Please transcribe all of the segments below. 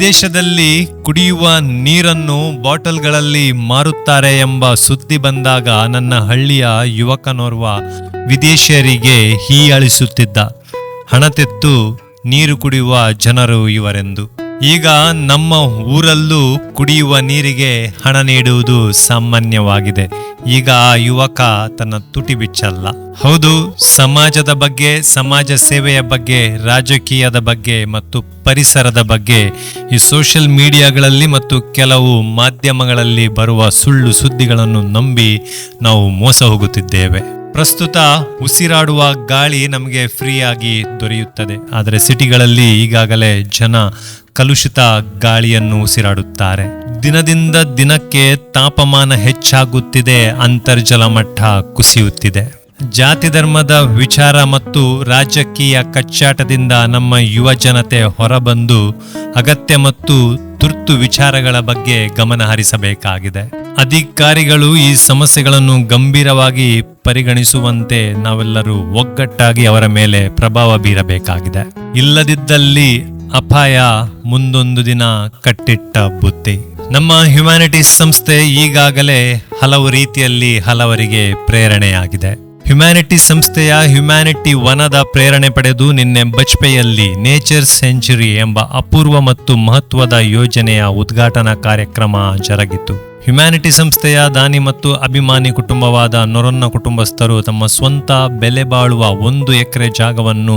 ವಿದೇಶದಲ್ಲಿ ಕುಡಿಯುವ ನೀರನ್ನು ಬಾಟಲ್ಗಳಲ್ಲಿ ಮಾರುತ್ತಾರೆ ಎಂಬ ಸುದ್ದಿ ಬಂದಾಗ ನನ್ನ ಹಳ್ಳಿಯ ಯುವಕನೋರ್ವ ವಿದೇಶಿಯರಿಗೆ ಹೀಯಾಳಿಸುತ್ತಿದ್ದ. ಹಣ ಹಣತೆತ್ತು ನೀರು ಕುಡಿಯುವ ಜನರು ಇವರೆಂದು. ಈಗ ನಮ್ಮ ಊರಲ್ಲೂ ಕುಡಿಯುವ ನೀರಿಗೆ ಹಣ ನೀಡುವುದು ಸಾಮಾನ್ಯವಾಗಿದೆ. ಈಗ ಆ ಯುವಕ ತನ್ನ ತುಟಿ ಬಿಚ್ಚಲ್ಲ. ಹೌದು, ಸಮಾಜದ ಬಗ್ಗೆ, ಸಮಾಜ ಸೇವೆಯ ಬಗ್ಗೆ, ರಾಜಕೀಯದ ಬಗ್ಗೆ ಮತ್ತು ಪರಿಸರದ ಬಗ್ಗೆ ಈ ಸೋಷಿಯಲ್ ಮೀಡಿಯಾಗಳಲ್ಲಿ ಮತ್ತು ಕೆಲವು ಮಾಧ್ಯಮಗಳಲ್ಲಿ ಬರುವ ಸುಳ್ಳು ಸುದ್ದಿಗಳನ್ನು ನಂಬಿ ನಾವು ಮೋಸ ಹೋಗುತ್ತಿದ್ದೇವೆ. ಪ್ರಸ್ತುತ ಉಸಿರಾಡುವ ಗಾಳಿ ನಮಗೆ ಫ್ರೀಯಾಗಿ ದೊರೆಯುತ್ತದೆ. ಆದರೆ ಸಿಟಿಗಳಲ್ಲಿ ಈಗಾಗಲೇ ಜನ ಕಲುಷಿತ ಗಾಳಿಯನ್ನು ಉಸಿರಾಡುತ್ತಾರೆ. ದಿನದಿಂದ ದಿನಕ್ಕೆ ತಾಪಮಾನ ಹೆಚ್ಚಾಗುತ್ತಿದೆ, ಅಂತರ್ಜಲ ಮಟ್ಟ ಕುಸಿಯುತ್ತಿದೆ. ಜಾತಿ ಧರ್ಮದ ವಿಚಾರ ಮತ್ತು ರಾಜಕೀಯ ಕಚ್ಚಾಟದಿಂದ ನಮ್ಮ ಯುವ ಜನತೆ ಹೊರಬಂದು ಅಗತ್ಯ ಮತ್ತು ತುರ್ತು ವಿಚಾರಗಳ ಬಗ್ಗೆ ಗಮನ ಹರಿಸಬೇಕಾಗಿದೆ. ಅಧಿಕಾರಿಗಳು ಈ ಸಮಸ್ಯೆಗಳನ್ನು ಗಂಭೀರವಾಗಿ ಪರಿಗಣಿಸುವಂತೆ ನಾವೆಲ್ಲರೂ ಒಗ್ಗಟ್ಟಾಗಿ ಅವರ ಮೇಲೆ ಪ್ರಭಾವ ಬೀರಬೇಕಾಗಿದೆ. ಇಲ್ಲದಿದ್ದಲ್ಲಿ ಅಪಾಯ ಮುಂದೊಂದು ದಿನ ಕಟ್ಟಿಟ್ಟ ಬುತ್ತಿ ನಮ್ಮ ಹ್ಯುಮ್ಯಾನಿಟೀಸ್ ಸಂಸ್ಥೆ ಈಗಾಗಲೇ ಹಲವು ರೀತಿಯಲ್ಲಿ ಹಲವರಿಗೆ ಪ್ರೇರಣೆಯಾಗಿದೆ. ಹ್ಯುಮ್ಯಾನಿಟಿ ಸಂಸ್ಥೆಯ ಹ್ಯುಮ್ಯಾನಿಟಿ ವನದ ಪ್ರೇರಣೆ ಪಡೆದು ನಿನ್ನೆ ಬಜ್ಪೆಯಲ್ಲಿ ನೇಚರ್ ಸೆಂಚುರಿ ಎಂಬ ಅಪೂರ್ವ ಮತ್ತು ಮಹತ್ವದ ಯೋಜನೆಯ ಉದ್ಘಾಟನಾ ಕಾರ್ಯಕ್ರಮ ಜರುಗಿತು. ಹ್ಯುಮ್ಯಾನಿಟಿ ಸಂಸ್ಥೆಯ ದಾನಿ ಮತ್ತು ಅಭಿಮಾನಿ ಕುಟುಂಬವಾದ ನೊರೊನ್ನ ಕುಟುಂಬಸ್ಥರು ತಮ್ಮ ಸ್ವಂತ ಬೆಲೆ ಬಾಳುವ ಒಂದು ಎಕರೆ ಜಾಗವನ್ನು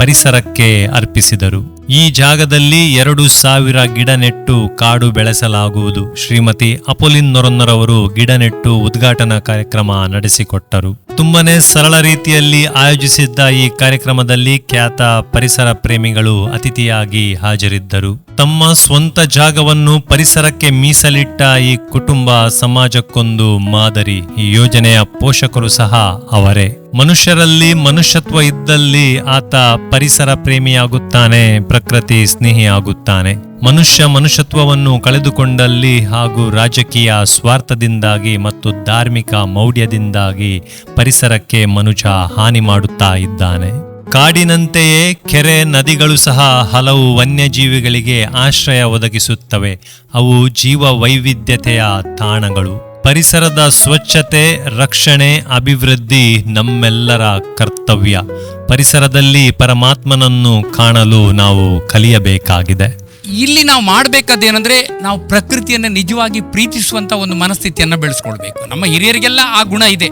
ಪರಿಸರಕ್ಕೆ ಅರ್ಪಿಸಿದರು. ಈ ಜಾಗದಲ್ಲಿ ಎರಡು ಸಾವಿರ ಗಿಡ ನೆಟ್ಟು ಕಾಡು ಬೆಳೆಸಲಾಗುವುದು. ಶ್ರೀಮತಿ ಅಪೋಲಿನ್ ನೊರನ್ನರವರು ಗಿಡ ನೆಟ್ಟು ಉದ್ಘಾಟನಾ ಕಾರ್ಯಕ್ರಮ ನಡೆಸಿಕೊಟ್ಟರು. ತುಂಬನೇ ಸರಳ ರೀತಿಯಲ್ಲಿ ಆಯೋಜಿಸಿದ್ದ ಈ ಕಾರ್ಯಕ್ರಮದಲ್ಲಿ ಖ್ಯಾತ ಪರಿಸರ ಪ್ರೇಮಿಗಳು ಅತಿಥಿಯಾಗಿ ಹಾಜರಿದ್ದರು. ತಮ್ಮ ಸ್ವಂತ ಜಾಗವನ್ನು ಪರಿಸರಕ್ಕೆ ಮೀಸಲಿಟ್ಟ ಈ ಕುಟುಂಬ ಸಮಾಜಕ್ಕೊಂದು ಮಾದರಿ. ಈ ಯೋಜನೆಯ ಪೋಷಕರು ಸಹ ಅವರೇ. ಮನುಷ್ಯರಲ್ಲಿ ಮನುಷ್ಯತ್ವ ಇದ್ದಲ್ಲಿ ಆತ ಪರಿಸರ ಪ್ರೇಮಿಯಾಗುತ್ತಾನೆ, ಪ್ರಕೃತಿ ಸ್ನೇಹಿಯಾಗುತ್ತಾನೆ. ಮನುಷ್ಯ ಮನುಷ್ಯತ್ವವನ್ನು ಕಳೆದುಕೊಂಡಲ್ಲಿ ಹಾಗೂ ರಾಜಕೀಯ ಸ್ವಾರ್ಥದಿಂದಾಗಿ ಮತ್ತು ಧಾರ್ಮಿಕ ಮೌಢ್ಯದಿಂದಾಗಿ ಪರಿಸರಕ್ಕೆ ಮನುಜ ಹಾನಿ ಮಾಡುತ್ತಾ ಇದ್ದಾನೆ. ಕಾಡಿನಂತೆಯೇ ಕೆರೆ ನದಿಗಳು ಸಹ ಹಲವು ವನ್ಯಜೀವಿಗಳಿಗೆ ಆಶ್ರಯ ಒದಗಿಸುತ್ತವೆ. ಅವು ಜೀವ ವೈವಿಧ್ಯತೆಯ ತಾಣಗಳು. ಪರಿಸರದ ಸ್ವಚ್ಛತೆ, ರಕ್ಷಣೆ, ಅಭಿವೃದ್ಧಿ ನಮ್ಮೆಲ್ಲರ ಕರ್ತವ್ಯ. ಪರಿಸರದಲ್ಲಿ ಪರಮಾತ್ಮನನ್ನು ಕಾಣಲು ನಾವು ಕಲಿಯಬೇಕಾಗಿದೆ. ಇಲ್ಲಿ ನಾವು ಮಾಡಬೇಕಾದೇನೆಂದ್ರೆ ನಾವು ಪ್ರಕೃತಿಯನ್ನು ನಿಜವಾಗಿ ಪ್ರೀತಿಸುವಂತ ಒಂದು ಮನಸ್ಥಿತಿಯನ್ನು ಬೆಳೆಸ್ಕೊಳ್ಬೇಕು. ನಮ್ಮ ಹಿರಿಯರಿಗೆಲ್ಲ ಆ ಗುಣ ಇದೆ.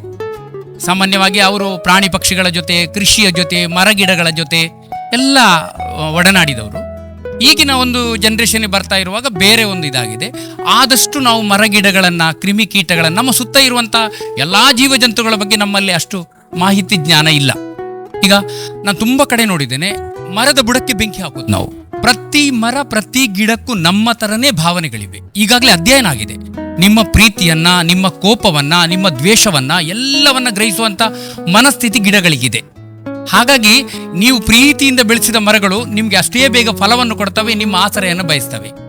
ಸಾಮಾನ್ಯವಾಗಿ ಅವರು ಪ್ರಾಣಿ ಪಕ್ಷಿಗಳ ಜೊತೆ, ಕೃಷಿಯ ಜೊತೆ ಮರಗಿಡಗಳ ಜೊತೆ ಎಲ್ಲ ಒಡನಾಡಿದವರು. ಈಗಿನ ಒಂದು ಜನ್ರೇಷನ್ ಬರ್ತಾ ಇರುವಾಗ ಬೇರೆ ಒಂದು ಇದಾಗಿದೆ. ಆದಷ್ಟು ನಾವು ಮರಗಿಡಗಳನ್ನು ಕ್ರಿಮಿಕೀಟಗಳನ್ನು ನಮ್ಮ ಸುತ್ತ ಇರುವಂಥ ಎಲ್ಲ ಜೀವಜಂತುಗಳ ಬಗ್ಗೆ ನಮ್ಮಲ್ಲಿ ಅಷ್ಟು ಮಾಹಿತಿ ಜ್ಞಾನ ಇಲ್ಲ. ಈಗ ನಾನು ತುಂಬ ಕಡೆ ನೋಡಿದ್ದೇನೆ ಮರದ ಬುಡಕ್ಕೆ ಬೆಂಕಿ ಹಾಕೋದು. ನಾವು ಪ್ರತಿ ಮರ ಪ್ರತಿ ಗಿಡಕ್ಕೂ ನಮ್ಮ ತರನೇ ಭಾವನೆಗಳಿವೆ. ಈಗಾಗಲೇ ಅಧ್ಯಯನ ಆಗಿದೆ. ನಿಮ್ಮ ಪ್ರೀತಿಯನ್ನ ನಿಮ್ಮ ಕೋಪವನ್ನ ನಿಮ್ಮ ದ್ವೇಷವನ್ನ ಎಲ್ಲವನ್ನ ಗ್ರಹಿಸುವಂತ ಮನಸ್ಥಿತಿ ಗಿಡಗಳಿಗಿದೆ. ಹಾಗಾಗಿ ನೀವು ಪ್ರೀತಿಯಿಂದ ಬೆಳೆಸಿದ ಮರಗಳು ನಿಮ್ಗೆ ಅಷ್ಟೇ ಬೇಗ ಫಲವನ್ನು ಕೊಡ್ತವೆ ನಿಮ್ಮ ಆಸರೆಯನ್ನು ಬಯಸ್ತವೆ.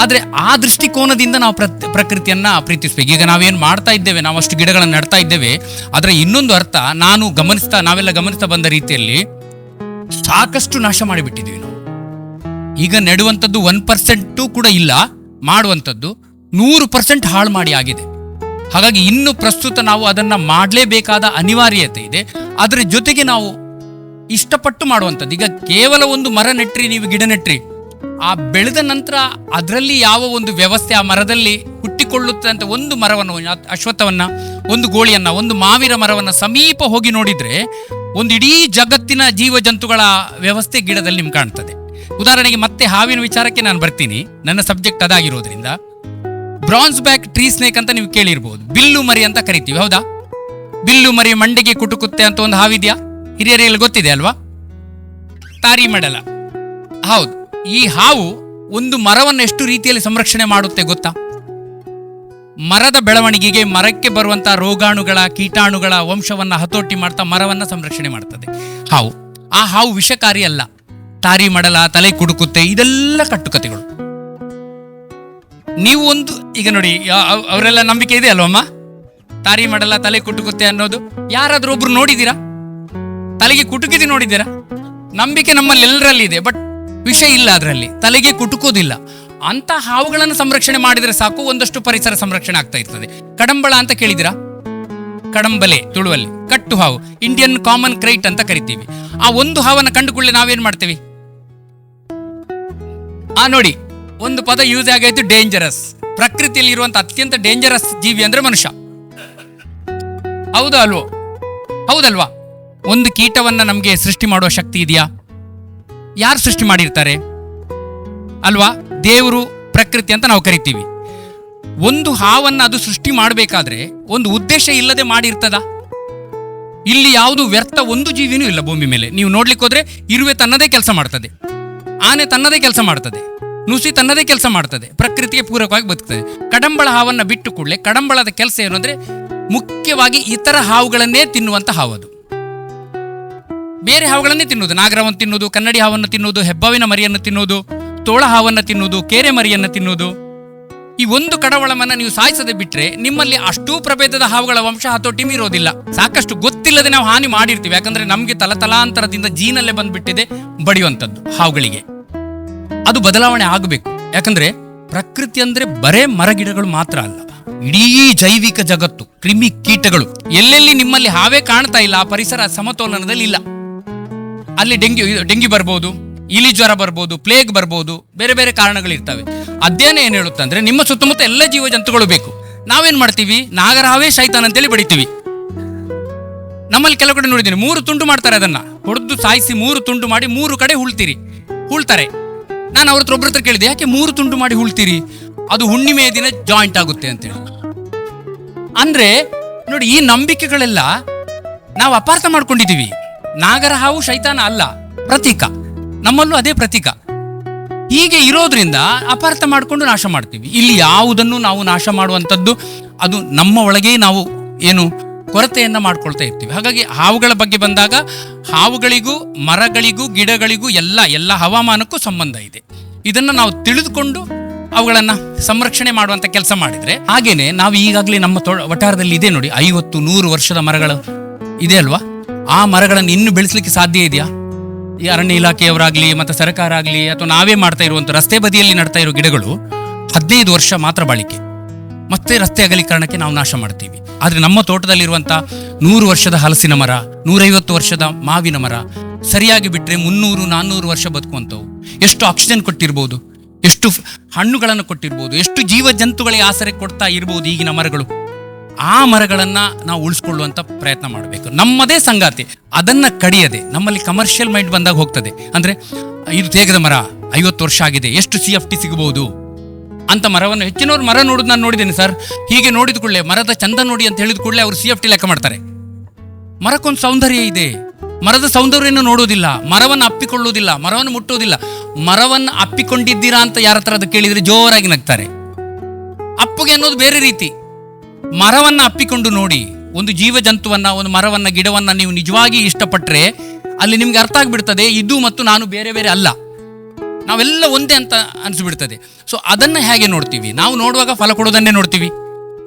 ಆದ್ರೆ ಆ ದೃಷ್ಟಿಕೋನದಿಂದ ನಾವು ಪ್ರ ಪ್ರಕೃತಿಯನ್ನು ಪ್ರೀತಿಸ್ಬೇಕು. ಈಗ ನಾವೇನು ಮಾಡ್ತಾ ಇದ್ದೇವೆ ನಾವು ಅಷ್ಟು ಗಿಡಗಳನ್ನು ನೆಡ್ತಾ ಇದ್ದೇವೆ ಅದರ ಇನ್ನೊಂದು ಅರ್ಥ, ನಾನು ಗಮನಿಸ್ತಾ, ನಾವೆಲ್ಲ ಗಮನಿಸ್ತಾ ಬಂದ ರೀತಿಯಲ್ಲಿ ಸಾಕಷ್ಟು ನಾಶ ಮಾಡಿಬಿಟ್ಟಿದ್ದೀವಿ ನಾವು. ಈಗ ನೆಡುವಂಥದ್ದು ಒನ್ ಪರ್ಸೆಂಟು ಕೂಡ ಇಲ್ಲ, ಮಾಡುವಂಥದ್ದು ನೂರು ಪರ್ಸೆಂಟ್ ಹಾಳು ಮಾಡಿ ಆಗಿದೆ. ಹಾಗಾಗಿ ಇನ್ನು ಪ್ರಸ್ತುತ ನಾವು ಅದನ್ನು ಮಾಡಲೇಬೇಕಾದ ಅನಿವಾರ್ಯತೆ ಇದೆ. ಅದರ ಜೊತೆಗೆ ನಾವು ಇಷ್ಟಪಟ್ಟು ಮಾಡುವಂಥದ್ದು. ಈಗ ಕೇವಲ ಒಂದು ಮರ ನೆಟ್ರಿ, ನೀವು ಗಿಡ ನೆಟ್ರಿ ಆ ಬೆಳೆದ ನಂತರ ಅದರಲ್ಲಿ ಯಾವ ಒಂದು ವ್ಯವಸ್ಥೆ, ಆ ಮರದಲ್ಲಿ ಹುಟ್ಟಿಕೊಳ್ಳುತ್ತೆ ಅಂತ ಒಂದು ಮರವನ್ನು, ಅಶ್ವತ್ಥವನ್ನು, ಒಂದು ಗೋಳಿಯನ್ನು, ಒಂದು ಮಾವಿನ ಮರವನ್ನು ಸಮೀಪ ಹೋಗಿ ನೋಡಿದರೆ ಒಂದು ಇಡೀ ಜಗತ್ತಿನ ಜೀವ ಜಂತುಗಳ ವ್ಯವಸ್ಥೆ ಗಿಡದಲ್ಲಿ ನಿಮ್ಗೆ ಕಾಣ್ತದೆ. ಉದಾಹರಣೆಗೆ ಮತ್ತೆ ಹಾವಿನ ವಿಚಾರಕ್ಕೆ ನಾನು ಬರ್ತೀನಿ. ನನ್ನ ಸಬ್ಜೆಕ್ಟ್ ಅದಾಗಿರೋದ್ರಿಂದ ಬ್ರಾನ್ಸ್ ಬ್ಯಾಕ್ ಟ್ರೀ ಸ್ನೇಕ್ ಅಂತ ನೀವು ಕೇಳಿರ್ಬೋದು. ಬಿಲ್ಲು ಮರಿ ಅಂತ ಕರಿತೀವಿ, ಹೌದಾ? ಬಿಲ್ಲು ಮರಿ ಮಂಡಿಗೆ ಕುಟುಕುತ್ತೆ ಅಂತ ಒಂದು ಹಾವಿದ್ಯಾ? ಹಿರಿಯರಿಗೆಲ್ಲ ಗೊತ್ತಿದೆ ಅಲ್ವಾ? ತಾರಿ ಮಡಲ. ಹೌದು. ಈ ಹಾವು ಒಂದು ಮರವನ್ನು ಎಷ್ಟು ರೀತಿಯಲ್ಲಿ ಸಂರಕ್ಷಣೆ ಮಾಡುತ್ತೆ ಗೊತ್ತಾ? ಮರದ ಬೆಳವಣಿಗೆಗೆ ಮರಕ್ಕೆ ಬರುವಂತಹ ರೋಗಾಣುಗಳ, ಕೀಟಾಣುಗಳ ವಂಶವನ್ನ ಹತೋಟಿ ಮಾಡ್ತಾ ಮರವನ್ನ ಸಂರಕ್ಷಣೆ ಮಾಡ್ತದೆ. ಹಾವು, ಆ ಹಾವು ವಿಷಕಾರಿ ಅಲ್ಲ. ತಾರಿ ಮಡಲ, ತಲೆ ಕುಡುಕುತ್ತೆ, ಇದೆಲ್ಲ ಕಟ್ಟುಕತೆಗಳು ನೀವು ಒಂದು, ಈಗ ನೋಡಿ ಅವರೆಲ್ಲ ನಂಬಿಕೆ ಇದೆ ಅಲ್ವಮ್ಮ ತಾರಿ ಮಡಲ, ತಲೆ ಕುಟುಕುತ್ತೆ ಅನ್ನೋದು ಯಾರಾದ್ರೂ ಒಬ್ರು ನೋಡಿದ್ದೀರಾ? ತಲೆಗೆ ಕುಟುಕಿದಿ ನೋಡಿದ್ದೀರಾ? ನಂಬಿಕೆ ನಮ್ಮಲ್ಲಿ ಎಲ್ಲರಲ್ಲಿ ಇದೆ ಬಟ್ ವಿಷ ಇಲ್ಲ ಅದರಲ್ಲಿ. ತಲೆಗೆ ಕುಟುಕೋದಿಲ್ಲ. ಅಂತ ಹಾವುಗಳನ್ನು ಸಂರಕ್ಷಣೆ ಮಾಡಿದರೆ ಸಾಕು, ಒಂದಷ್ಟು ಪರಿಸರ ಸಂರಕ್ಷಣೆ ಆಗ್ತಾ ಇರ್ತದೆ. ಕಡಂಬಳ ಅಂತ ಕೇಳಿದಿರಾ ಕಡಂಬಲೆ, ತುಳುವಲ್ಲಿ. ಕಟ್ಟು ಹಾವು. ಇಂಡಿಯನ್ ಕಾಮನ್ ಕ್ರೈಟ್ ಅಂತ ಕರಿತೀವಿ. ಆ ಒಂದು ಹಾವನ್ನು ಕಂಡುಕೊಳ್ಳಿ ನಾವೇನ್ ಮಾಡ್ತೀವಿ? ಆ ನೋಡಿ, ಒಂದು ಪದ ಯೂಸ್ ಆಗೈತು ಡೇಂಜರಸ್ ಪ್ರಕೃತಿಯಲ್ಲಿ ಇರುವಂತ ಅತ್ಯಂತ ಡೇಂಜರಸ್ ಜೀವಿ ಅಂದ್ರೆ ಮನುಷ್ಯ. ಹೌದಲ್ವೋ ಹೌದಲ್ವಾ? ಒಂದು ಕೀಟವನ್ನ ನಮಗೆ ಸೃಷ್ಟಿ ಮಾಡುವ ಶಕ್ತಿ ಇದೆಯಾ? ಯಾರು ಸೃಷ್ಟಿ ಮಾಡಿರ್ತಾರೆ? ಅಲ್ವಾ? ದೇವರು, ಪ್ರಕೃತಿ ಅಂತ ನಾವು ಕರಿತೀವಿ. ಒಂದು ಹಾವನ್ನು ಅದು ಸೃಷ್ಟಿ ಮಾಡಬೇಕಾದ್ರೆ ಒಂದು ಉದ್ದೇಶ ಇಲ್ಲದೆ ಮಾಡಿರ್ತದ? ಇಲ್ಲಿ ಯಾವುದು ವ್ಯರ್ಥ ಒಂದು ಜೀವಿನೂ ಇಲ್ಲ ಭೂಮಿ ಮೇಲೆ. ನೀವು ನೋಡ್ಲಿಕ್ಕೆ ಹೋದ್ರೆ ಇರುವೆ ತನ್ನದೇ ಕೆಲಸ ಮಾಡ್ತದೆ. ಆನೆ ತನ್ನದೇ ಕೆಲಸ ಮಾಡ್ತದೆ. ನುಸಿ ತನ್ನದೇ ಕೆಲಸ ಮಾಡ್ತದೆ. ಪ್ರಕೃತಿಗೆ ಪೂರಕವಾಗಿ ಬದುಕ್ತದೆ. ಕಡಂಬಳ ಹಾವನ್ನ ಬಿಟ್ಟು ಕೂಡಲೇ ಕಡಂಬಳದ ಕೆಲಸ ಏನು ಅಂದರೆ ಮುಖ್ಯವಾಗಿ ಇತರ ಹಾವುಗಳನ್ನೇ ತಿನ್ನುವಂತ ಹಾವದು ಬೇರೆ ಹಾವುಗಳನ್ನೇ ತಿನ್ನುವುದು. ನಾಗರವನ್ನು ತಿನ್ನುವುದು, ಕನ್ನಡಿ ಹಾವನ್ನು ತಿನ್ನುವುದು, ಹೆಬ್ಬಾವಿನ ಮರಿಯನ್ನು ತಿನ್ನುವುದು, ತೋಳ ಹಾವನ್ನು ತಿನ್ನುವುದು, ಕೆರೆ ಮರಿಯನ್ನು ತಿನ್ನುವುದು. ಈ ಒಂದು ಕಡವಳಮನ್ನ ನೀವು ಸಾಯಿಸದೆ ಬಿಟ್ರೆ ನಿಮ್ಮಲ್ಲಿ ಅಷ್ಟೂ ಪ್ರಭೇದದ ಹಾವುಗಳ ವಂಶ ಹತೋಟಿ ಇರೋದಿಲ್ಲ ಸಾಕಷ್ಟು ಗೊತ್ತಿಲ್ಲದೆ ನಾವು ಹಾನಿ ಮಾಡಿರ್ತೀವಿ. ಯಾಕಂದ್ರೆ ನಮಗೆ ತಲತಲಾಂತರದಿಂದ ಜೀನಲ್ಲೇ ಬಂದ್ಬಿಟ್ಟಿದೆ ಬಡಿಯುವಂಥದ್ದು ಹಾವುಗಳಿಗೆ. ಅದು ಬದಲಾವಣೆ ಆಗಬೇಕು. ಯಾಕಂದ್ರೆ ಪ್ರಕೃತಿ ಅಂದ್ರೆ ಬರೇ ಮರಗಿಡಗಳು ಮಾತ್ರ ಅಲ್ಲ. ಇಡೀ ಜೈವಿಕ ಜಗತ್ತು, ಕ್ರಿಮಿ ಕೀಟಗಳು, ಎಲ್ಲೆಲ್ಲಿ ನಿಮ್ಮಲ್ಲಿ ಹಾವೇ ಕಾಣ್ತಾ ಇಲ್ಲ, ಆ ಪರಿಸರ ಸಮತೋಲನದಲ್ಲಿ ಇಲ್ಲ. ಅಲ್ಲಿ ಡೆಂಗ್ಯೂ ಡೆಂಗ್ಯು ಬರ್ಬೋದು, ಇಲಿ ಜ್ವರ ಬರ್ಬೋದು, ಪ್ಲೇಗ್ ಬರ್ಬೋದು, ಬೇರೆ ಬೇರೆ ಕಾರಣಗಳಿರ್ತವೆ. ಅಧ್ಯಯನ ಏನು ಹೇಳುತ್ತಂದ್ರೆ ನಿಮ್ಮ ಸುತ್ತಮುತ್ತ ಎಲ್ಲ ಜೀವ ಜಂತುಗಳು ಬೇಕು. ನಾವೇನ್ ಮಾಡ್ತೀವಿ? ನಾಗರಾವೇ ಶೈತಾನ್ ಅಂತೇಳಿ ಬಡಿತೀವಿ ನಮ್ಮಲ್ಲಿ ಕೆಲವು ಕಡೆ ನೋಡಿದ್ದೀನಿ, ಮೂರು ತುಂಡು ಮಾಡ್ತಾರೆ ಅದನ್ನ. ಹೊಡೆದು ಸಾಯಿಸಿ ಮೂರು ತುಂಡು ಮಾಡಿ ಮೂರು ಕಡೆ ಹುಳ್ತೀರಿ. ಹುಳ್ತಾರೆ. ನಾನು ಅವ್ರ ಹತ್ರ ಒಬ್ರ ಹತ್ರ ಕೇಳಿದೆ, ಯಾಕೆ ಮೂರು ತುಂಡು ಮಾಡಿ ಹುಳ್ತೀರಿ? ಅದು ಹುಣ್ಣಿಮೆಯ ದಿನ ಜಾಯಿಂಟ್ ಆಗುತ್ತೆ ಅಂತೇಳಿ. ಅಂದ್ರೆ, ನೋಡಿ ಈ ನಂಬಿಕೆಗಳೆಲ್ಲ ನಾವು ಅಪಾರ್ಥ ಮಾಡ್ಕೊಂಡಿದೀವಿ ನಾಗರ ಹಾವು ಶೈತಾನ ಅಲ್ಲ, ಪ್ರತೀಕ. ನಮ್ಮಲ್ಲೂ ಅದೇ ಪ್ರತೀಕ. ಹೀಗೆ ಇರೋದ್ರಿಂದ ಅಪಾರ್ಥ ಮಾಡಿಕೊಂಡು ನಾಶ ಮಾಡ್ತೀವಿ. ಇಲ್ಲಿ ಯಾವುದನ್ನು ನಾವು ನಾಶ ಮಾಡುವಂಥದ್ದು, ಅದು ನಮ್ಮ ಒಳಗೆ ನಾವು ಏನು ಕೊರತೆಯನ್ನು ಮಾಡ್ಕೊಳ್ತಾ ಇರ್ತೀವಿ. ಹಾಗಾಗಿ ಹಾವುಗಳ ಬಗ್ಗೆ ಬಂದಾಗ ಹಾವುಗಳಿಗೂ, ಮರಗಳಿಗೂ, ಗಿಡಗಳಿಗೂ ಎಲ್ಲ ಎಲ್ಲ ಹವಾಮಾನಕ್ಕೂ ಸಂಬಂಧ ಇದೆ. ಇದನ್ನು ನಾವು ತಿಳಿದುಕೊಂಡು ಅವುಗಳನ್ನು ಸಂರಕ್ಷಣೆ ಮಾಡುವಂಥ ಕೆಲಸ ಮಾಡಿದರೆ ಹಾಗೆಯೇ ನಾವು ಈಗಾಗಲೇ ನಮ್ಮ ತೊ, ವಠಾರದಲ್ಲಿ ಇದೆ ನೋಡಿ, ಐವತ್ತು ನೂರು ವರ್ಷದ ಮರಗಳು ಇದೆ ಅಲ್ವಾ? ಆ ಮರಗಳನ್ನು ಇನ್ನು ಬೆಳೆಸಲಿಕ್ಕೆ ಸಾಧ್ಯ ಇದೆಯಾ? ಈ ಅರಣ್ಯ ಇಲಾಖೆಯವರಾಗ್ಲಿ ಮತ್ತೆ ಸರ್ಕಾರ ಆಗಲಿ ಅಥವಾ ನಾವೇ ಮಾಡ್ತಾ ಇರುವಂಥ ರಸ್ತೆ ಬದಿಯಲ್ಲಿ ನಡ್ತಾ ಇರೋ ಗಿಡಗಳು ಹದಿನೈದು ವರ್ಷ ಮಾತ್ರ ಬಾಳಿಕೆ. ಮತ್ತೆ ರಸ್ತೆ ಅಗಲೀಕರಣಕ್ಕೆ ನಾವು ನಾಶ ಮಾಡ್ತೀವಿ. ಆದರೆ ನಮ್ಮ ತೋಟದಲ್ಲಿರುವಂಥ ನೂರು ವರ್ಷದ ಹಲಸಿನ ಮರ, ನೂರೈವತ್ತು ವರ್ಷದ ಮಾವಿನ ಮರ ಸರಿಯಾಗಿ ಬಿಟ್ರೆ ಮುನ್ನೂರು, ನಾನ್ನೂರು ವರ್ಷ ಬದುಕುವಂಥವು. ಎಷ್ಟು ಆಕ್ಸಿಜನ್ ಕೊಟ್ಟಿರ್ಬೋದು? ಎಷ್ಟು ಹಣ್ಣುಗಳನ್ನು ಕೊಟ್ಟಿರ್ಬೋದು? ಎಷ್ಟು ಜೀವ ಜಂತುಗಳಿಗೆ ಆಸರೆ ಕೊಡ್ತಾ ಇರ್ಬೋದು ಈಗಿನ ಮರಗಳು? ಆ ಮರಗಳನ್ನ ನಾವು ಉಳಿಸ್ಕೊಳ್ಳುವಂತ ಪ್ರಯತ್ನ ಮಾಡಬೇಕು. ನಮ್ಮದೇ ಸಂಗಾತಿ, ಅದನ್ನ ಕಡಿಯದೆ, ನಮ್ಮಲ್ಲಿ ಕಮರ್ಷಿಯಲ್ ಮೈಂಡ್ ಬಂದಾಗ ಹೋಗ್ತದೆ. ಅಂದ್ರೆ, ಇದು ತೇಗದ ಮರ, ಐವತ್ತು ವರ್ಷ ಆಗಿದೆ, ಎಷ್ಟು ಸಿ ಎಫ್ ಟಿ ಸಿಗಬಹುದು? ಅಂತ ಮರವನ್ನು, ಹೆಚ್ಚಿನವ್ರು ಮರ ನೋಡುದು ನಾನು ನೋಡಿದ್ದೇನೆ ಸರ್. ಹೀಗೆ ನೋಡಿದ ಕೂಡಲೇ, ಮರದ ಚಂದ ನೋಡಿ ಅಂತ ಹೇಳಿದ ಕೂಡಲೇ ಅವರು ಸಿ ಎಫ್ ಟಿ ಲೆಕ್ಕ ಮಾಡ್ತಾರೆ. ಮರಕ್ಕೊಂದು ಸೌಂದರ್ಯ ಇದೆ. ಮರದ ಸೌಂದರ್ಯವನ್ನು ನೋಡೋದಿಲ್ಲ ಮರವನ್ನು ಅಪ್ಪಿಕೊಳ್ಳುವುದಿಲ್ಲ, ಮರವನ್ನು ಮುಟ್ಟುವುದಿಲ್ಲ. ಮರವನ್ನು ಅಪ್ಪಿಕೊಂಡಿದ್ದೀರಾ ಅಂತ ಯಾರ ಹತ್ರ ಅದು ಕೇಳಿದರೆ ಜೋರಾಗಿ ನಗ್ತಾರೆ. ಅಪ್ಪುಗೆ ಅನ್ನೋದು ಬೇರೆ ರೀತಿ. ಮರವನ್ನ ಅಪ್ಪಿಕೊಂಡು ನೋಡಿ, ಒಂದು ಜೀವ ಜಂತುವನ್ನ ಒಂದು ಮರವನ್ನ, ಗಿಡವನ್ನ ನೀವು ನಿಜವಾಗಿ ಇಷ್ಟಪಟ್ಟರೆ ಅಲ್ಲಿ ನಿಮ್ಗೆ ಅರ್ಥ ಆಗ್ಬಿಡ್ತದೆ, ಇದು ಮತ್ತು ನಾನು ಬೇರೆ ಬೇರೆ ಅಲ್ಲ. ನಾವೆಲ್ಲ ಒಂದೇ ಅಂತ ಅನಿಸ್ಬಿಡ್ತದೆ. ಸೊ ಅದನ್ನ ಹೇಗೆ ನೋಡ್ತೀವಿ? ನಾವು ನೋಡುವಾಗ ಫಲ ಕೊಡೋದನ್ನೇ ನೋಡ್ತೀವಿ.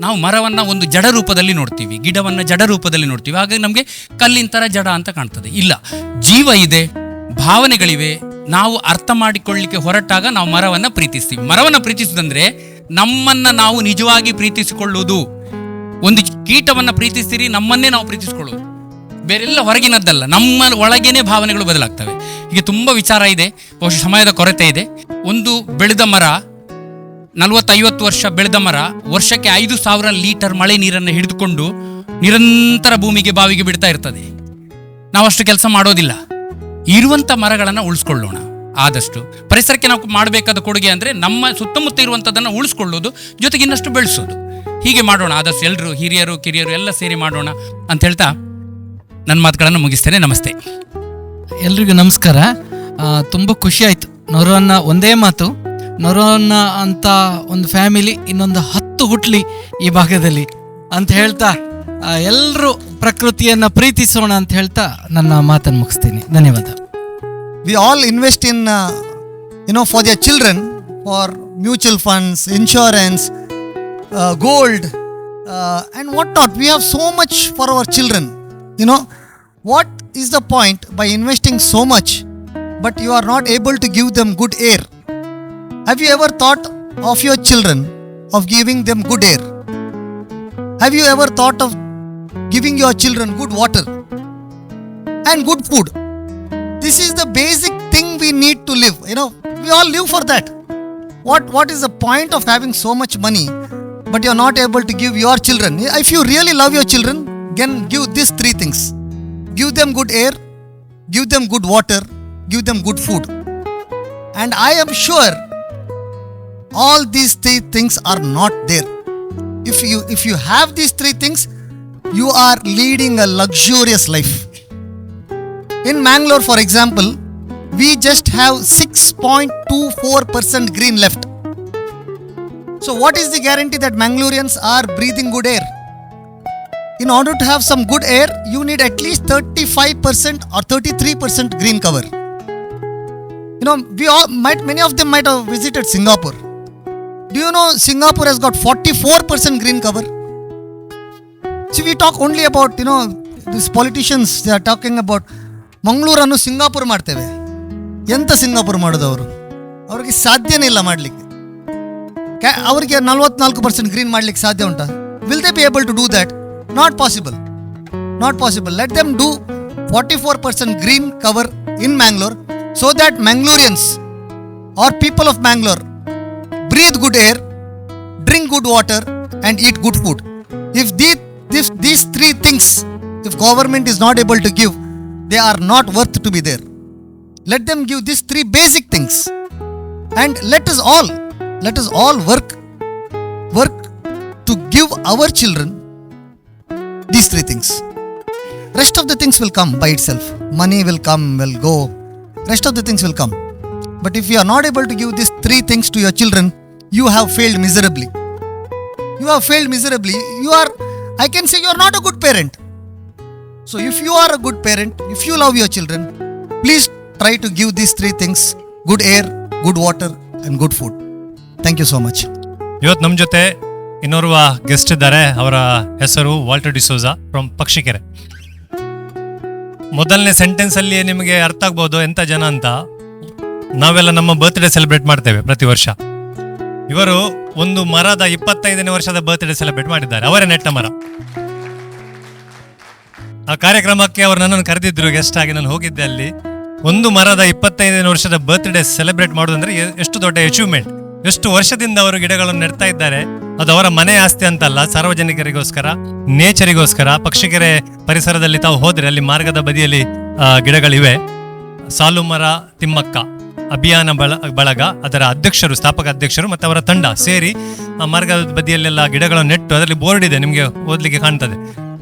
ನಾವು ಮರವನ್ನ ಒಂದು ಜಡ ರೂಪದಲ್ಲಿ ನೋಡ್ತೀವಿ, ಗಿಡವನ್ನ ಜಡ ರೂಪದಲ್ಲಿ ನೋಡ್ತೀವಿ. ಹಾಗಾಗಿ ನಮಗೆ ಕಲ್ಲಿನ ಥರ ಜಡ ಅಂತ ಕಾಣ್ತದೆ. ಇಲ್ಲ, ಜೀವ ಇದೆ, ಭಾವನೆಗಳಿವೆ, ನಾವು ಅರ್ಥ ಮಾಡಿಕೊಳ್ಳಿಕ್ಕೆ ಹೊರಟಾಗ ನಾವು ಮರವನ್ನ ಪ್ರೀತಿಸ್ತೀವಿ. ಮರವನ್ನ ಪ್ರೀತಿಸುದಂದ್ರೆ ನಮ್ಮನ್ನ ನಾವು ನಿಜವಾಗಿ ಪ್ರೀತಿಸಿಕೊಳ್ಳುವುದು. ಒಂದು ಕೀಟವನ್ನು ಪ್ರೀತಿಸ್ತೀರಿ, ನಮ್ಮನ್ನೇ ನಾವು ಪ್ರೀತಿಸ್ಕೊಳ್ಳೋದು. ಬೇರೆಲ್ಲ ಹೊರಗಿನದ್ದಲ್ಲ, ನಮ್ಮ ಒಳಗೇನೆ ಭಾವನೆಗಳು ಬದಲಾಗ್ತವೆ. ಹೀಗೆ ತುಂಬ ವಿಚಾರ ಇದೆ, ಬಹುಶಃ ಸಮಯದ ಕೊರತೆ ಇದೆ. ಒಂದು ಬೆಳೆದ ಮರ, ನಲವತ್ತೈವತ್ತು ವರ್ಷ ಬೆಳೆದ ಮರ, ವರ್ಷಕ್ಕೆ ಐದು ಸಾವಿರ ಲೀಟರ್ ಮಳೆ ನೀರನ್ನು ಹಿಡಿದುಕೊಂಡು ನಿರಂತರ ಭೂಮಿಗೆ ಬಾವಿಗೆ ಬಿಡ್ತಾ ಇರ್ತದೆ. ನಾವಷ್ಟು ಕೆಲಸ ಮಾಡೋದಿಲ್ಲ. ಇರುವಂಥ ಮರಗಳನ್ನು ಉಳಿಸ್ಕೊಳ್ಳೋಣ. ಆದಷ್ಟು ಪರಿಸರಕ್ಕೆ ನಾವು ಮಾಡಬೇಕಾದ ಕೊಡುಗೆ ಅಂದರೆ ನಮ್ಮ ಸುತ್ತಮುತ್ತ ಇರುವಂಥದ್ದನ್ನು ಉಳಿಸ್ಕೊಳ್ಳೋದು, ಜೊತೆಗೆ ಇನ್ನಷ್ಟು ಬೆಳೆಸೋದು. ಹೀಗೆ ಮಾಡೋಣ. ಆದಷ್ಟು ಎಲ್ಲರೂ ಹಿರಿಯರು ಕಿರಿಯರು ಎಲ್ಲ ಸೇರಿ ಮಾಡೋಣ ಅಂತ ಹೇಳ್ತಾ ನನ್ನ ಮಾತುಗಳನ್ನು ಮುಗಿಸ್ತೇನೆ. ನಮಸ್ತೆ. ಎಲ್ರಿಗೂ ನಮಸ್ಕಾರ. ತುಂಬ ಖುಷಿ ಆಯಿತು. ನೊರವನ್ನ ಒಂದೇ ಮಾತು. ನೊರವನ್ನ ಅಂತ ಒಂದು ಫ್ಯಾಮಿಲಿ ಇನ್ನೊಂದು ಹತ್ತು ಹುಟ್ಲಿ ಈ ಭಾಗದಲ್ಲಿ ಅಂತ ಹೇಳ್ತಾ ಎಲ್ಲರೂ ಪ್ರಕೃತಿಯನ್ನು ಪ್ರೀತಿಸೋಣ ಅಂತ ಹೇಳ್ತಾ ನನ್ನ ಮಾತನ್ನು ಮುಗಿಸ್ತೀನಿ. ಧನ್ಯವಾದ. We all invest in you know for the children for mutual funds insurance uh, gold uh, and whatnot we have so much for our children you know what is the point by investing so much but you are not able to give them good air. Have you ever thought of your children of giving them good air? Have you ever thought of giving your children good water and good food? This is the basic thing we need to live. You know, we all live for that. What what is the point of having so much money but you're not able to give your children? If you really love your children, then give these three things. Give them good air, give them good water, give them good food. And I am sure all these three things are not there. If you if you have these three things, you are leading a luxurious life. In Mangalore, for example, we just have 6.24% green left. So, what is the guarantee that Mangaloreans are breathing good air? In order to have some good air, you need at least 35% or 33% green cover. You know, we all might, many of them might have visited Singapore. Do you know Singapore has got 44% green cover? See, we talk only about, you know, these politicians, they are talking about ಮಂಗಳೂರನ್ನು Singapore ಮಾಡ್ತೇವೆ ಎಂತ Singapore ಮಾಡೋದು ಅವರು ಅವ್ರಿಗೆ ಸಾಧ್ಯನೇ ಇಲ್ಲ ಮಾಡಲಿಕ್ಕೆ ಅವರಿಗೆ ನಲ್ವತ್ನಾಲ್ಕು ಪರ್ಸೆಂಟ್ ಗ್ರೀನ್ ಮಾಡ್ಲಿಕ್ಕೆ ಸಾಧ್ಯ ಉಂಟಾ will they be able to do that not possible not possible let them do forty four percent green cover in Mangalore so that Mangaloreans are people of Mangalore breathe good air, drink good water, and eat good food. If the- this, these three things, if government is not able to give, they are not worth to be there. Let them give these three basic things, and let us all, let us all work, work to give our children these three things. Rest of the things will come by itself. Money will come, will go. Rest of the things will come. But if you are not able to give these three things to your children, you have failed miserably. You have failed miserably. You are, I can say, you are not a good parent. So, if you are a good parent, if you love your children, please try to give these three things good air, good water, and good food. Thank you so much ಇವತ್ತು ನಮ್ಮ ಜೊತೆ ಇನ್ನೋರ್ವ guest ಇದ್ದಾರೆ. ಅವರ ಹೆಸರು Walter D'Souza from Pakshikere ಮೊದಲನೇ sentence ಅಲ್ಲಿ ನಿಮಗೆ ಅರ್ಥ ಆಗ್ಬೋದು ಎಂಥ ಜನ ಅಂತ. ನಾವೆಲ್ಲ ನಮ್ಮ ಬರ್ತ್ಡೇ ಸೆಲೆಬ್ರೇಟ್ ಮಾಡ್ತೇವೆ ಪ್ರತಿ ವರ್ಷ. ಇವರು ಒಂದು ಮರದ ಇಪ್ಪತ್ತೈದನೇ ವರ್ಷದ ಬರ್ತ್ಡೇ ಸೆಲೆಬ್ರೇಟ್ ಮಾಡಿದ್ದಾರೆ. ಅವರೇ ನೆಟ್ಟ ಮರ. ಆ ಕಾರ್ಯಕ್ರಮಕ್ಕೆ ಅವರು ನನ್ನನ್ನು ಕರೆದಿದ್ರು ಗೆಸ್ಟ್ ಆಗಿ ನಾನು ಹೋಗಿದ್ದೆ ಅಲ್ಲಿ. ಒಂದು ಮರದ ಇಪ್ಪತ್ತೈದನೇ ವರ್ಷದ ಬರ್ತ್ಡೇ ಸೆಲೆಬ್ರೇಟ್ ಮಾಡೋದಂದ್ರೆ ಎಷ್ಟು ದೊಡ್ಡ ಅಚೀವ್ಮೆಂಟ್ ಎಷ್ಟು ವರ್ಷದಿಂದ ಅವರು ಗಿಡಗಳನ್ನು ನೆಡ್ತಾ ಇದ್ದಾರೆ, ಅದು ಅವರ ಮನೆ ಆಸ್ತಿ ಅಂತಲ್ಲ, ಸಾರ್ವಜನಿಕರಿಗೋಸ್ಕರ, ನೇಚರಿಗೋಸ್ಕರ ಪಕ್ಷಿಕೆರೆ ಪರಿಸರದಲ್ಲಿ ತಾವು ಹೋದ್ರೆ ಅಲ್ಲಿ ಮಾರ್ಗದ ಬದಿಯಲ್ಲಿ ಗಿಡಗಳಿವೆ. ಸಾಲು ಮರ, ತಿಮ್ಮಕ್ಕ, ಅಭಿಯಾನ ಬಳ ಬಳಗ, ಅದರ ಅಧ್ಯಕ್ಷರು, ಸ್ಥಾಪಕ ಅಧ್ಯಕ್ಷರು ಮತ್ತು ಅವರ ತಂಡ ಸೇರಿ, ಆ ಮಾರ್ಗದ ಬದಿಯಲ್ಲೆಲ್ಲ ಗಿಡಗಳನ್ನು ನೆಟ್ಟು ಅದರಲ್ಲಿ ಬೋರ್ಡ್ ಇದೆ, ನಿಮಗೆ ಓದಲಿಕ್ಕೆ ಕಾಣ್ತದೆ.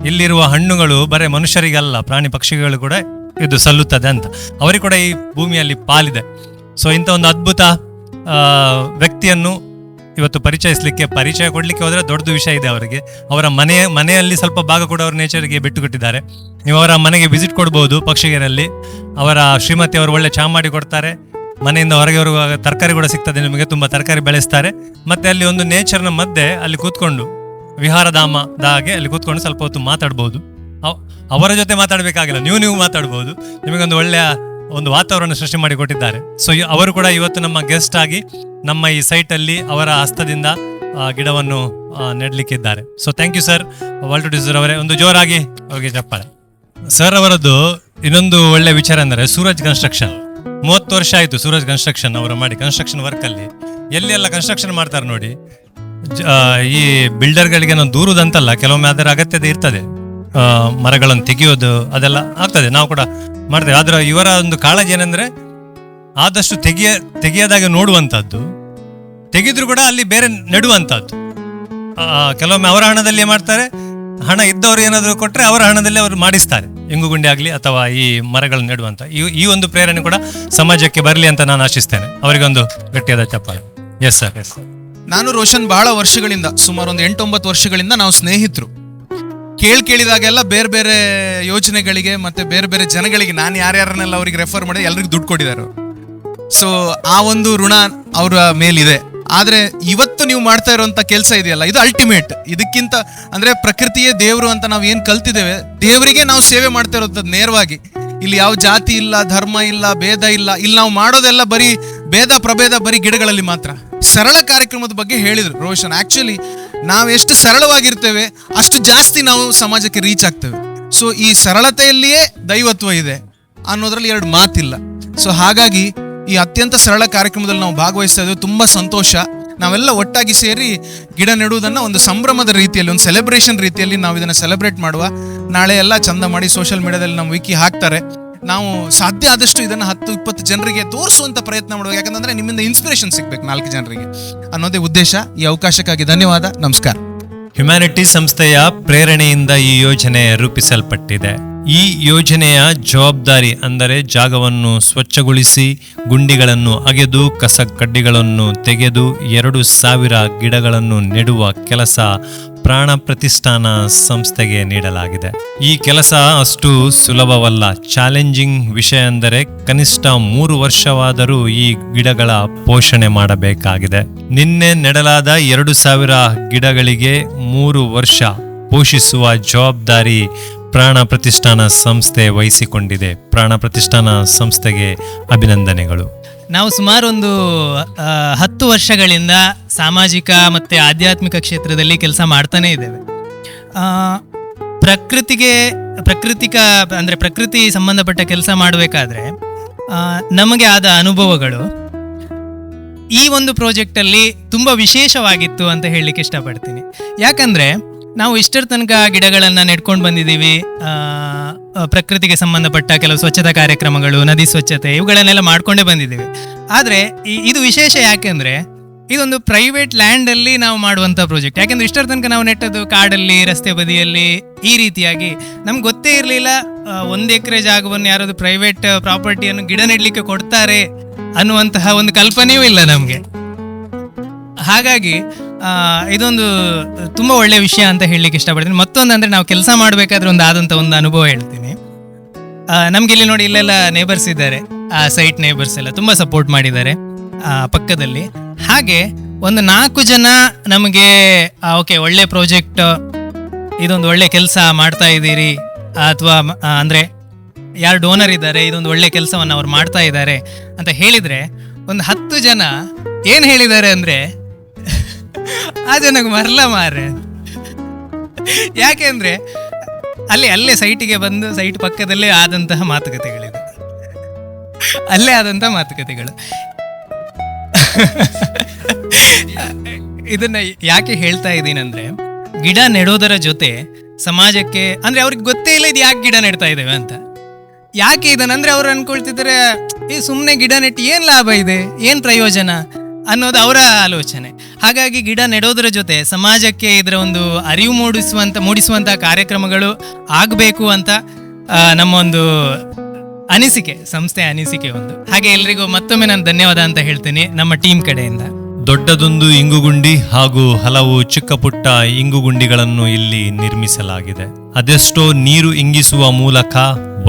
ಇಲ್ಲಿರುವ ಹಣ್ಣುಗಳು ಬರೀ ಮನುಷ್ಯರಿಗಲ್ಲ, ಪ್ರಾಣಿ ಪಕ್ಷಿಗಳು ಕೂಡ ಇದು ಸಲ್ಲುತ್ತದೆ ಅಂತ. ಅವರಿಗೆ ಕೂಡ ಈ ಭೂಮಿಯಲ್ಲಿ ಪಾಲಿದೆ. ಸೊ ಇಂಥ ಒಂದು ಅದ್ಭುತ ವ್ಯಕ್ತಿಯನ್ನು ಇವತ್ತು ಪರಿಚಯಿಸಲಿಕ್ಕೆ, ಪರಿಚಯ ಕೊಡಲಿಕ್ಕೆ ಹೋದರೆ ದೊಡ್ಡದು ವಿಷಯ ಇದೆ ಅವರಿಗೆ. ಅವರ ಮನೆಯ, ಮನೆಯಲ್ಲಿ ಸ್ವಲ್ಪ ಭಾಗ ಕೂಡ ಅವರು ನೇಚರ್ಗೆ ಬಿಟ್ಟು ಕೊಟ್ಟಿದ್ದಾರೆ ನೀವು ಅವರ ಮನೆಗೆ ವಿಸಿಟ್ ಕೊಡ್ಬೋದು ಪಕ್ಷಿಗೆರಲ್ಲಿ. ಅವರ ಶ್ರೀಮತಿ ಅವರು ಒಳ್ಳೆ ಚಾ ಮಾಡಿ ಕೊಡ್ತಾರೆ. ಮನೆಯಿಂದ ಹೊರಗೆ ಅವರು ತರಕಾರಿ ಕೂಡ ಸಿಗ್ತದೆ ನಿಮಗೆ, ತುಂಬ ತರಕಾರಿ ಬೆಳೆಸ್ತಾರೆ. ಮತ್ತು ಅಲ್ಲಿ ಒಂದು ನೇಚರ್ನ ಮಧ್ಯೆ ಅಲ್ಲಿ ಕೂತ್ಕೊಂಡು ವಿಹಾರಧಾಮದ ಹಾಗೆ ಅಲ್ಲಿ ಕೂತ್ಕೊಂಡು ಸ್ವಲ್ಪ ಹೊತ್ತು ಮಾತಾಡ್ಬೋದು. ಅವ್- ಅವರ ಜೊತೆ ಮಾತಾಡಬೇಕಾಗಿಲ್ಲ, ನೀವು ನೀವು ಮಾತಾಡ್ಬೋದು. ನಿಮಗೊಂದು ಒಳ್ಳೆಯ ಒಂದು ವಾತಾವರಣ ಸೃಷ್ಟಿ ಮಾಡಿಕೊಟ್ಟಿದ್ದಾರೆ. ಸೊ ಅವರು ಕೂಡ ಇವತ್ತು ನಮ್ಮ ಗೆಸ್ಟ್ ಆಗಿ ನಮ್ಮ ಈ ಸೈಟಲ್ಲಿ ಅವರ ಹಸ್ತದಿಂದ ಗಿಡವನ್ನು ನೆಡಲಿಕ್ಕಿದ್ದಾರೆ. So thank you sir world ಡಿಸರ್ ಅವರೇ. ಒಂದು ಜೋರಾಗಿ ಅವ್ರಿಗೆ ಚಪ್ಪಾಳೆ. ಸರ್ ಅವರದ್ದು ಇನ್ನೊಂದು ಒಳ್ಳೆ ವಿಚಾರ ಅಂದರೆ ಸೂರಜ್ ಕನ್ಸ್ಟ್ರಕ್ಷನ್ ಮೂವತ್ತು ವರ್ಷ ಆಯಿತು ಸೂರಜ್ ಕನ್ಸ್ಟ್ರಕ್ಷನ್ ಅವರು ಮಾಡಿ ಕನ್ಸ್ಟ್ರಕ್ಷನ್ ವರ್ಕಲ್ಲಿ ಎಲ್ಲಿ ಎಲ್ಲ ಕನ್ಸ್ಟ್ರಕ್ಷನ್ ಮಾಡ್ತಾರೆ ನೋಡಿ ಈ ಬಿಲ್ಡರ್ಗಳಿಗೆ ನಾವು ದೂರದಂತಲ್ಲ, ಕೆಲವೊಮ್ಮೆ ಅದರ ಅಗತ್ಯತೆ ಇರ್ತದೆ. ಮರಗಳನ್ನು ತೆಗೆಯೋದು ಅದೆಲ್ಲ ಆಗ್ತದೆ. ನಾವು ಕೂಡ ಮಾಡ್ತೇವೆ. ಆದರೆ ಇವರ ಒಂದು ಕಾಳಜಿ ಏನಂದರೆ ಆದಷ್ಟು ತೆಗೆಯ, ತೆಗೆಯದಾಗೆ ನೋಡುವಂಥದ್ದು ತೆಗೆದ್ರು ಕೂಡ ಅಲ್ಲಿ ಬೇರೆ ನೆಡುವಂಥದ್ದು ಕೆಲವೊಮ್ಮೆ ಅವರ ಹಣದಲ್ಲಿ ಮಾಡ್ತಾರೆ. ಹಣ ಇದ್ದವರು ಏನಾದರೂ ಕೊಟ್ಟರೆ ಅವರ ಹಣದಲ್ಲಿ ಅವರು ಮಾಡಿಸ್ತಾರೆ. ಇಂಗುಗುಂಡಿ ಆಗಲಿ ಅಥವಾ ಈ ಮರಗಳನ್ನು ನೆಡುವಂಥ ಈ ಈ ಒಂದು ಪ್ರೇರಣೆ ಕೂಡ ಸಮಾಜಕ್ಕೆ ಬರಲಿ ಅಂತ ನಾನು ಆಶಿಸ್ತೇನೆ. ಅವರಿಗೊಂದು ಗಟ್ಟಿಯಾದ ಚಪ್ಪಾಳೆ. ಎಸ್ ಸರ್ ಎಸ್ ಸರ್ ನಾನು ರೋಷನ್ ಬಹಳ ವರ್ಷಗಳಿಂದ, ಸುಮಾರು ಒಂದು ಎಂಟೊಂಬತ್ತು ವರ್ಷಗಳಿಂದ ನಾವು ಸ್ನೇಹಿತರು. ಕೇಳ್ ಕೇಳಿದಾಗೆಲ್ಲ ಬೇರೆ ಬೇರೆ ಯೋಜನೆಗಳಿಗೆ ಮತ್ತೆ ಬೇರೆ ಬೇರೆ ಜನಗಳಿಗೆ ನಾನು ಯಾರ್ಯಾರನ್ನೆಲ್ಲ ಅವ್ರಿಗೆ ರೆಫರ್ ಮಾಡಿ ಎಲ್ರಿಗೂ ದುಡ್ಡು ಕೊಟ್ಟಿದ್ದಾರೆ. ಸೊ ಆ ಒಂದು ಋಣ ಅವರ ಮೇಲಿದೆ. ಆದರೆ ಇವತ್ತು ನೀವು ಮಾಡ್ತಾ ಇರುವಂತ ಕೆಲಸ ಇದೆಯಲ್ಲ, ಇದು ಅಲ್ಟಿಮೇಟ್ ಇದಕ್ಕಿಂತ ಅಂದ್ರೆ ಪ್ರಕೃತಿಯೇ ದೇವರು ಅಂತ ನಾವು ಏನು ಕಲ್ತಿದ್ದೇವೆ, ದೇವರಿಗೆ ನಾವು ಸೇವೆ ಮಾಡ್ತಾ ಇರೋಂಥದ್ದು ನೇರವಾಗಿ. ಇಲ್ಲಿ ಯಾವ ಜಾತಿ ಇಲ್ಲ, ಧರ್ಮ ಇಲ್ಲ, ಭೇದ ಇಲ್ಲ, ಇಲ್ಲಿ ನಾವು ಮಾಡೋದೆಲ್ಲ ಬರೀ ಭೇದ ಪ್ರಭೇದ ಬರೀ ಗಿಡಗಳಲ್ಲಿ ಮಾತ್ರ. ಸರಳ ಕಾರ್ಯಕ್ರಮದ ಬಗ್ಗೆ ಹೇಳಿದರು ರೋಷನ್. ಆ್ಯಕ್ಚುಲಿ ನಾವು ಎಷ್ಟು ಸರಳವಾಗಿರ್ತೇವೆ, ಅಷ್ಟು ಜಾಸ್ತಿ ನಾವು ಸಮಾಜಕ್ಕೆ ರೀಚ್ ಆಗ್ತೇವೆ. ಸೊ ಈ ಸರಳತೆಯಲ್ಲಿಯೇ ದೈವತ್ವ ಇದೆ ಅನ್ನೋದ್ರಲ್ಲಿ ಎರಡು ಮಾತಿಲ್ಲ. ಸೊ ಹಾಗಾಗಿ ಈ ಅತ್ಯಂತ ಸರಳ ಕಾರ್ಯಕ್ರಮದಲ್ಲಿ ನಾವು ಭಾಗವಹಿಸ್ತಾ ಇದ್ದೇವೆ ತುಂಬ ಸಂತೋಷ. ನಾವೆಲ್ಲ ಒಟ್ಟಾಗಿ ಸೇರಿ ಗಿಡ ನೆಡುವುದನ್ನು ಒಂದು ಸಂಭ್ರಮದ ರೀತಿಯಲ್ಲಿ, ಒಂದು ಸೆಲೆಬ್ರೇಷನ್ ರೀತಿಯಲ್ಲಿ ನಾವು ಇದನ್ನು ಸೆಲೆಬ್ರೇಟ್ ಮಾಡುವ. ನಾಳೆ ಎಲ್ಲ ಚಂದ ಮಾಡಿ ಸೋಷಿಯಲ್ ಮೀಡಿಯಾದಲ್ಲಿ ನಮ್ಮ ವಿಕಿ ಹಾಕ್ತಾರೆ. ನಾವು ಸಾಧ್ಯ ಆದಷ್ಟು ಇದನ್ನು ಹತ್ತು, ಇಪ್ಪತ್ತು ಜನರಿಗೆ ತೋರಿಸುವಂತ ಪ್ರಯತ್ನ ಮಾಡುವ ಯಾಕಂದ್ರೆ ನಿಮ್ಮಿಂದ ಇನ್ಸ್ಪಿರೇಷನ್ ಸಿಗ್ಬೇಕು ನಾಲ್ಕು ಜನರಿಗೆ. ಅನ್ನೋದೇ ಉದ್ದೇಶ. ಈ ಅವಕಾಶಕ್ಕಾಗಿ ಧನ್ಯವಾದ. ನಮಸ್ಕಾರ. ಹ್ಯುಮ್ಯಾನಿಟಿ ಸಂಸ್ಥೆಯ ಪ್ರೇರಣೆಯಿಂದ ಈ ಯೋಜನೆ ರೂಪಿಸಲ್ಪಟ್ಟಿದೆ. ಈ ಯೋಜನೆಯ ಜವಾಬ್ದಾರಿ ಅಂದರೆ ಜಾಗವನ್ನು ಸ್ವಚ್ಛಗೊಳಿಸಿ, ಗುಂಡಿಗಳನ್ನು ಅಗೆದು ಕಸ ಕಡ್ಡಿಗಳನ್ನು ತೆಗೆದು, ಎರಡು ಸಾವಿರ ಗಿಡಗಳನ್ನು ನೆಡುವ ಕೆಲಸ ಪ್ರಾಣ ಪ್ರತಿಷ್ಠಾನ ಸಂಸ್ಥೆಗೆ ನೀಡಲಾಗಿದೆ. ಈ ಕೆಲಸ ಅಷ್ಟು ಸುಲಭವಲ್ಲ. ಚಾಲೆಂಜಿಂಗ್ ವಿಷಯ ಅಂದರೆ ಕನಿಷ್ಠ ಮೂರು ವರ್ಷವಾದರೂ ಈ ಗಿಡಗಳ ಪೋಷಣೆ ಮಾಡಬೇಕಾಗಿದೆ. ನಿನ್ನೆ ನೆಡಲಾದ ಎರಡು ಸಾವಿರ ಗಿಡಗಳಿಗೆ ಮೂರು ವರ್ಷ ಪೋಷಿಸುವ ಜವಾಬ್ದಾರಿ ಪ್ರಾಣ ಪ್ರತಿಷ್ಠಾನ ಸಂಸ್ಥೆ ವಹಿಸಿಕೊಂಡಿದೆ. ಪ್ರಾಣ ಪ್ರತಿಷ್ಠಾನ ಸಂಸ್ಥೆಗೆ ಅಭಿನಂದನೆಗಳು. ನಾವು ಸುಮಾರು ಒಂದು ಹತ್ತು ವರ್ಷಗಳಿಂದ ಸಾಮಾಜಿಕ ಮತ್ತು ಆಧ್ಯಾತ್ಮಿಕ ಕ್ಷೇತ್ರದಲ್ಲಿ ಕೆಲಸ ಮಾಡ್ತಾನೆ ಇದ್ದೇವೆ. ಪ್ರಕೃತಿಗೆ, ಪ್ರಕೃತಿಕ, ಅಂದರೆ ಪ್ರಕೃತಿ ಸಂಬಂಧಪಟ್ಟ ಕೆಲಸ ಮಾಡಬೇಕಾದ್ರೆ ನಮಗೆ ಆದ ಅನುಭವಗಳು, ಈ ಒಂದು ಪ್ರಾಜೆಕ್ಟಲ್ಲಿ ತುಂಬ ವಿಶೇಷವಾಗಿತ್ತು ಅಂತ ಹೇಳಲಿಕ್ಕೆ ಇಷ್ಟಪಡ್ತೀನಿ. ಯಾಕಂದರೆ ನಾವು ಇಷ್ಟರ ತನಕ ಗಿಡಗಳನ್ನು ನೆಡ್ಕೊಂಡು ಬಂದಿದ್ದೀವಿ ಪ್ರಕೃತಿಗೆ ಸಂಬಂಧಪಟ್ಟ ಕೆಲವು ಸ್ವಚ್ಛತಾ ಕಾರ್ಯಕ್ರಮಗಳು, ನದಿ ಸ್ವಚ್ಛತೆ ಇವುಗಳನ್ನೆಲ್ಲ ಮಾಡ್ಕೊಂಡೇ ಬಂದಿದ್ದೀವಿ. ಆದರೆ ಇದು ವಿಶೇಷ ಯಾಕೆಂದರೆ ಇದೊಂದು ಪ್ರೈವೇಟ್ ಲ್ಯಾಂಡಲ್ಲಿ ನಾವು ಮಾಡುವಂಥ ಪ್ರಾಜೆಕ್ಟ್ ಯಾಕೆಂದ್ರೆ ಇಷ್ಟರ ತನಕ ನಾವು ನೆಟ್ಟದ್ದು ಕಾಡಲ್ಲಿ, ರಸ್ತೆ ಬದಿಯಲ್ಲಿ ಈ ರೀತಿಯಾಗಿ ನಮ್ಗೆ ಗೊತ್ತೇ ಇರಲಿಲ್ಲ ಒಂದು ಎಕರೆ ಜಾಗವನ್ನು ಯಾರಾದರೂ ಪ್ರೈವೇಟ್ ಪ್ರಾಪರ್ಟಿಯನ್ನು ಗಿಡ ನೆಡಲಿಕ್ಕೆ ಕೊಡ್ತಾರೆ ಅನ್ನುವಂತಹ ಒಂದು ಕಲ್ಪನೆಯೂ ಇಲ್ಲ ನಮಗೆ. ಹಾಗಾಗಿ ಇದೊಂದು ತುಂಬ ಒಳ್ಳೆಯ ವಿಷಯ ಅಂತ ಹೇಳಲಿಕ್ಕೆ ಇಷ್ಟಪಡ್ತೀನಿ. ಮತ್ತೊಂದು ಅಂದರೆ ನಾವು ಕೆಲಸ ಮಾಡಬೇಕಾದ್ರೆ ಒಂದು ಆದಂಥ ಒಂದು ಅನುಭವ ಹೇಳ್ತೀನಿ. ನಮ್ಗೆ ಇಲ್ಲಿ ನೋಡಿ ಇಲ್ಲೆಲ್ಲ ನೇಬರ್ಸ್ ಇದ್ದಾರೆ. ಆ ಸೈಟ್ ನೇಬರ್ಸ್ ಎಲ್ಲ ತುಂಬ ಸಪೋರ್ಟ್ ಮಾಡಿದ್ದಾರೆ. ಪಕ್ಕದಲ್ಲಿ. ಹಾಗೆ ಒಂದು ನಾಲ್ಕು ಜನ ನಮಗೆ ಓಕೆ ಒಳ್ಳೆ ಪ್ರಾಜೆಕ್ಟ್ ಇದೊಂದು ಒಳ್ಳೆ ಕೆಲಸ ಮಾಡ್ತಾ ಇದ್ದೀರಿ. ಅಥವಾ ಅಂದರೆ ಯಾರು ಡೋನರ್ ಇದ್ದಾರೆ, ಇದೊಂದು ಒಳ್ಳೆ ಕೆಲಸವನ್ನು ಅವ್ರು ಮಾಡ್ತಾ ಇದ್ದಾರೆ ಅಂತ ಹೇಳಿದರೆ ಒಂದು ಹತ್ತು ಜನ ಏನು ಹೇಳಿದ್ದಾರೆ ಅಂದರೆ ಆ ನನಗೆ ಮರಲ ಮಾರೆ ಯಾಕೆಂದ್ರೆ ಅಲ್ಲಿ ಅಲ್ಲೇ ಸೈಟಿಗೆ ಬಂದು ಸೈಟ್ ಪಕ್ಕದಲ್ಲೇ ಆದಂತಹ ಮಾತುಕತೆಗಳಿದೆ ಅಲ್ಲೇ ಆದಂತಹ ಮಾತುಕತೆಗಳು. ಇದನ್ನ ಯಾಕೆ ಹೇಳ್ತಾ ಇದ್ದೀನಂದ್ರೆ, ಗಿಡ ನೆಡೋದರ ಜೊತೆ ಸಮಾಜಕ್ಕೆ, ಅಂದ್ರೆ ಅವ್ರಿಗೆ ಗೊತ್ತೇ ಇಲ್ಲ ಇದು ಯಾಕೆ ಗಿಡ ನೆಡ್ತಾ ಇದ್ದೇವೆ ಅಂತ. ಯಾಕೆ ಇದನ್ನಂದ್ರೆ ಅವ್ರು ಅನ್ಕೊಳ್ತಿದ್ರೆ ಈ ಸುಮ್ಮನೆ ಗಿಡ ನೆಟ್ಟು ಏನು ಲಾಭ ಇದೆ? ಏನು ಪ್ರಯೋಜನ? ಅನ್ನೋದು ಅವರ ಆಲೋಚನೆ. ಹಾಗಾಗಿ ಗಿಡ ನೆಡೋದ್ರ ಜೊತೆ ಸಮಾಜಕ್ಕೆ ಇದರ ಒಂದು ಅರಿವು ಮೂಡಿಸುವಂತ ಮೂಡಿಸುವಂಥ ಕಾರ್ಯಕ್ರಮಗಳು ಆಗಬೇಕು ಅಂತ ನಮ್ಮ ಒಂದು ಅನಿಸಿಕೆ, ಸಂಸ್ಥೆ ಅನಿಸಿಕೆ ಒಂದು. ಹಾಗೆ ಎಲ್ರಿಗೂ ಮತ್ತೊಮ್ಮೆ ನಾನು ಧನ್ಯವಾದ ಅಂತ ಹೇಳ್ತೀನಿ. ನಮ್ಮ ಟೀಮ್ ಕಡೆಯಿಂದ. ದೊಡ್ಡದೊಂದು ಇಂಗುಗುಂಡಿ ಹಾಗೂ ಹಲವು ಚಿಕ್ಕ ಪುಟ್ಟ ಇಂಗುಗುಂಡಿಗಳನ್ನು ಇಲ್ಲಿ ನಿರ್ಮಿಸಲಾಗಿದೆ. ಅದೆಷ್ಟೋ ನೀರು ಇಂಗಿಸುವ ಮೂಲಕ,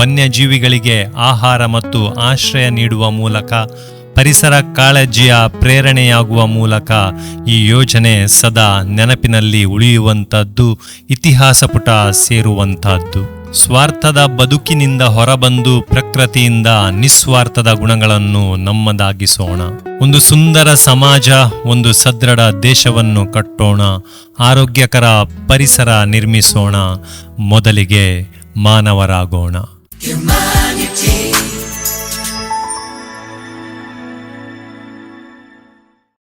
ವನ್ಯಜೀವಿಗಳಿಗೆ ಆಹಾರ ಮತ್ತು ಆಶ್ರಯ ನೀಡುವ ಮೂಲಕ ಪರಿಸರ ಕಾಳಜಿಯ ಪ್ರೇರಣೆಯಾಗುವ ಮೂಲಕ ಈ ಯೋಜನೆ ಸದಾ ನೆನಪಿನಲ್ಲಿ ಉಳಿಯುವಂಥದ್ದು, ಇತಿಹಾಸ ಪುಟ ಸೇರುವಂತಹದ್ದು ಸ್ವಾರ್ಥದ ಬದುಕಿನಿಂದ ಹೊರಬಂದು ಪ್ರಕೃತಿಯಿಂದ ನಿಸ್ವಾರ್ಥದ ಗುಣಗಳನ್ನು ನಮ್ಮದಾಗಿಸೋಣ. ಒಂದು ಸುಂದರ ಸಮಾಜ, ಒಂದು ಸದೃಢ ದೇಶವನ್ನು ಕಟ್ಟೋಣ. ಆರೋಗ್ಯಕರ ಪರಿಸರ ನಿರ್ಮಿಸೋಣ. ಮೊದಲಿಗೆ ಮಾನವರಾಗೋಣ.